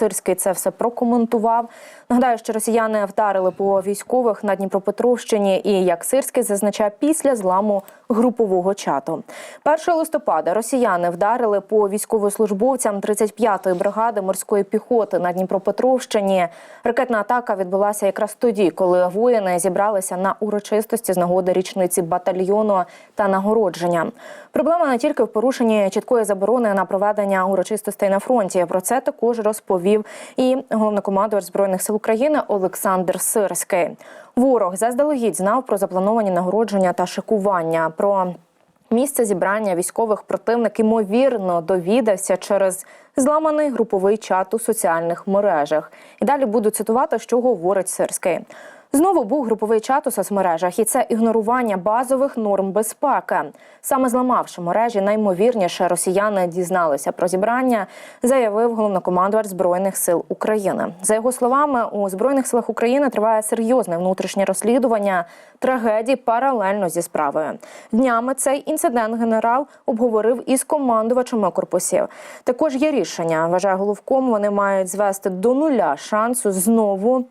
Сирський це все прокоментував. Нагадаю, що росіяни вдарили по військових на Дніпропетровщині, і як Сирський зазначає, після зламу групового чату. 1 листопада росіяни вдарили по військовослужбовцям 35-ї бригади морської піхоти на Дніпропетровщині. Ракетна атака відбулася якраз тоді, коли воїни зібралися на урочистості з нагоди річниці батальйону та нагородження. Проблема не тільки в порушенні чіткої заборони на проведення урочистостей на фронті. Про це також розповів і головнокомандувач збройних сил України Олександр Сирський. Ворог заздалегідь знав про заплановані нагородження та шикування. Про місце зібрання військових противник ймовірно довідався через зламаний груповий чат у соціальних мережах. І далі буду цитувати, що говорить Сирський. Знову був груповий чат у соцмережах, і це ігнорування базових норм безпеки. Саме зламавши мережі, наймовірніше росіяни дізналися про зібрання, заявив головнокомандувач збройних сил України. За його словами, у збройних силах України триває серйозне внутрішнє розслідування трагедії паралельно зі справою. Днями цей інцидент генерал обговорив із командувачами корпусів. Також є рішення. Вважає головком. Вони мають звести до нуля шансу знову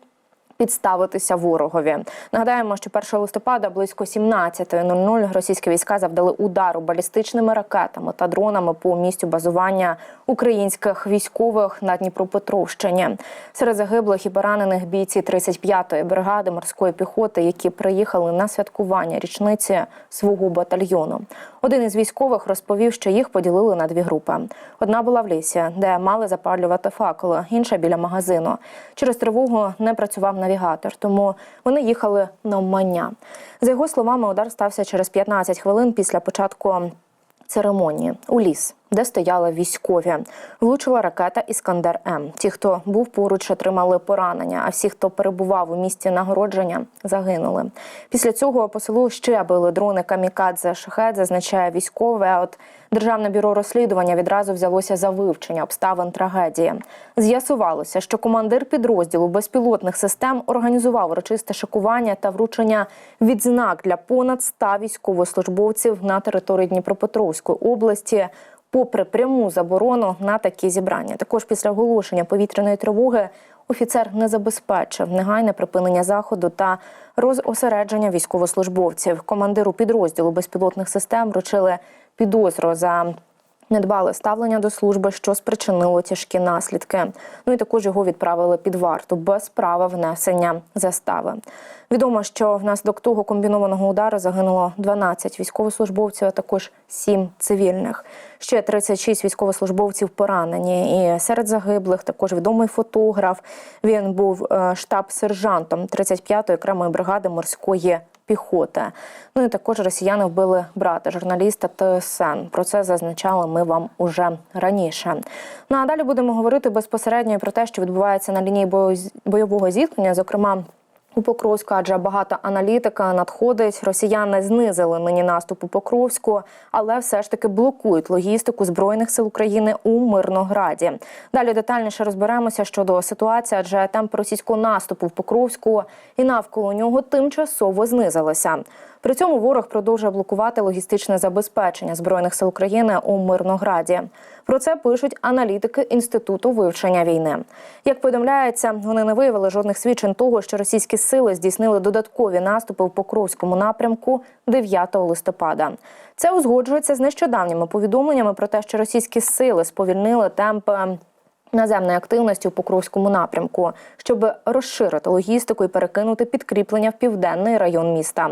підставитися ворогові. Нагадаємо, що 1 листопада близько 17.00 російські війська завдали удару балістичними ракетами та дронами по місцю базування українських військових на Дніпропетровщині. Серед загиблих і поранених бійці 35-ї бригади морської піхоти, які приїхали на святкування річниці свого батальйону. Один із військових розповів, що їх поділили на дві групи. Одна була в лісі, де мали запалювати факели, інша біля магазину. Через тривогу не працював навігатор, тому вони їхали на мання За його словами, удар стався через 15 хвилин після початку церемонії. У ліс, де стояли військові. Влучила ракета Іскандер М. Ті, хто був поруч, отримали поранення. А всі, хто перебував у місті нагородження, загинули. Після цього по селу ще били дрони камікадзе шахет, зазначає військове. А от Державне бюро розслідування відразу взялося за вивчення обставин трагедії. З'ясувалося, що командир підрозділу безпілотних систем організував урочисте шикування та вручення відзнак для понад 100 військовослужбовців на території Дніпропетровської області. Попри пряму заборону на такі зібрання, також після оголошення повітряної тривоги офіцер не забезпечив негайне припинення заходу та розосередження військовослужбовців. Командиру підрозділу безпілотних систем вручили підозру за недбале ставлення до служби, що спричинило тяжкі наслідки. Ну і також його відправили під варту без права внесення застави. Відомо, що внаслідок того комбінованого удару загинуло 12 військовослужбовців, а також 7 цивільних. Ще 36 військовослужбовців поранені. І серед загиблих також відомий фотограф. Він був е, штаб-сержантом 35-ї окремої бригади морської піхоти. Ну і також росіяни вбили брата журналіста ТСН. Про це зазначали ми вам уже раніше. Ну а далі будемо говорити безпосередньо про те, що відбувається на лінії бойового зіткнення, зокрема. У Покровську, адже багато аналітика надходить. Росіяни знизили нині наступ у Покровську, але все ж таки блокують логістику збройних сил України у Мирнограді. Далі детальніше розберемося щодо ситуації, адже темп російського наступу в Покровську і навколо нього тимчасово знизилися. При цьому ворог продовжує блокувати логістичне забезпечення збройних сил України у Мирнограді. Про це пишуть аналітики інституту вивчення війни. Як повідомляється, вони не виявили жодних свідчень того, що російські сили здійснили додаткові наступи в Покровському напрямку 9 листопада. Це узгоджується з нещодавніми повідомленнями про те, що російські сили сповільнили темпи. Наземної активності у Покровському напрямку, щоб розширити логістику і перекинути підкріплення в південний район міста.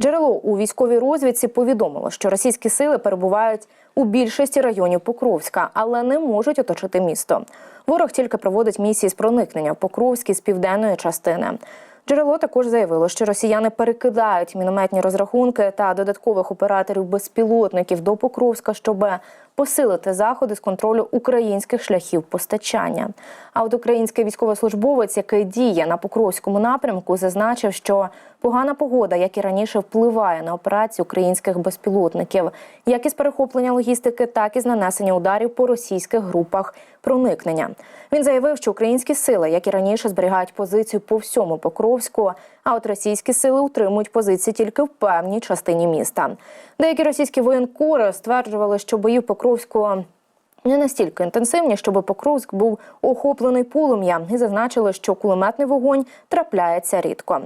Джерело у військовій розвідці повідомило, що російські сили перебувають у більшості районів Покровська, але не можуть оточити місто. Ворог тільки проводить місії з проникнення в Покровській з південної частини. Джерело також заявило, що росіяни перекидають мінометні розрахунки та додаткових операторів безпілотників до Покровська, щоб посилити заходи з контролю українських шляхів постачання. А от український військовослужбовець, який діє на Покровському напрямку, зазначив, що погана погода, як і раніше, впливає на операції українських безпілотників, як із перехоплення логістики, так і з нанесення ударів по російських групах проникнення. Він заявив, що українські сили, як і раніше, зберігають позицію по всьому Покровську. А от російські сили утримують позиції тільки в певній частині міста. Деякі російські воєнкори стверджували, що бої в Покровську не настільки інтенсивні, щоб Покровськ був охоплений полум'ям, і зазначили, що кулеметний вогонь трапляється рідко.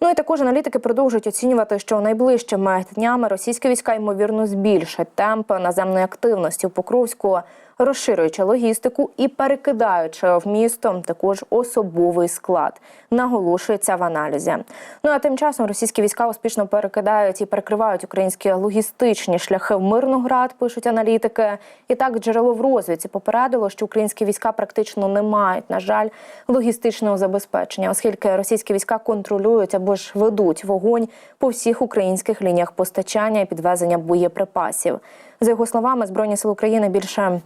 Ну і також аналітики продовжують оцінювати, що найближчими днями російські війська ймовірно збільшать темп наземної активності в Покровську, розширюючи логістику і перекидаючи в місто також особовий склад. Наголошується в аналізі. Ну а тим часом російські війська успішно перекидають і перекривають українські логістичні шляхи в Мирноград, пишуть аналітики. І так джерело в розвідці попередило, що українські війська практично не мають, на жаль, логістичного забезпечення, оскільки російські війська контролюють або ж ведуть вогонь по всіх українських лініях постачання і підвезення боєприпасів. За його словами, збройні сили України більше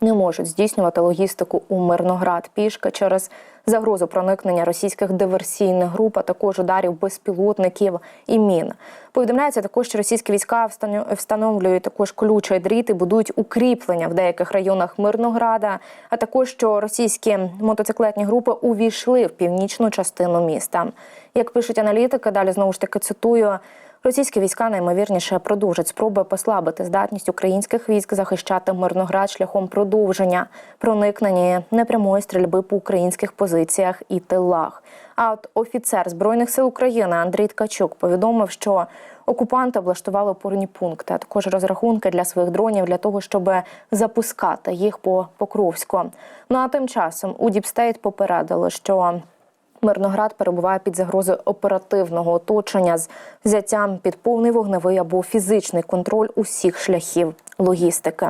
не можуть здійснювати логістику у Мирноград. Пішки через загрозу проникнення російських диверсійних груп, а також ударів безпілотників і мін. Повідомляється також, що російські війська встановлюють також колючий дріт і будують укріплення в деяких районах Мирнограда, а також що російські мотоциклетні групи увійшли в північну частину міста. Як пишуть аналітики, далі знову ж таки цитую. Російські війська наймовірніше продовжать спроби послабити здатність українських військ захищати Мирноград шляхом продовження проникнення непрямої стрільби по українських позиціях і тилах. А от офіцер збройних сил України Андрій Ткачук повідомив, що окупанти облаштували опорні пункти, а також розрахунки для своїх дронів для того, щоб запускати їх по Покровську. Ну а тим часом у Діпстейт попередили, що Мирноград перебуває під загрозою оперативного оточення з взяттям під повний вогневий або фізичний контроль усіх шляхів логістики.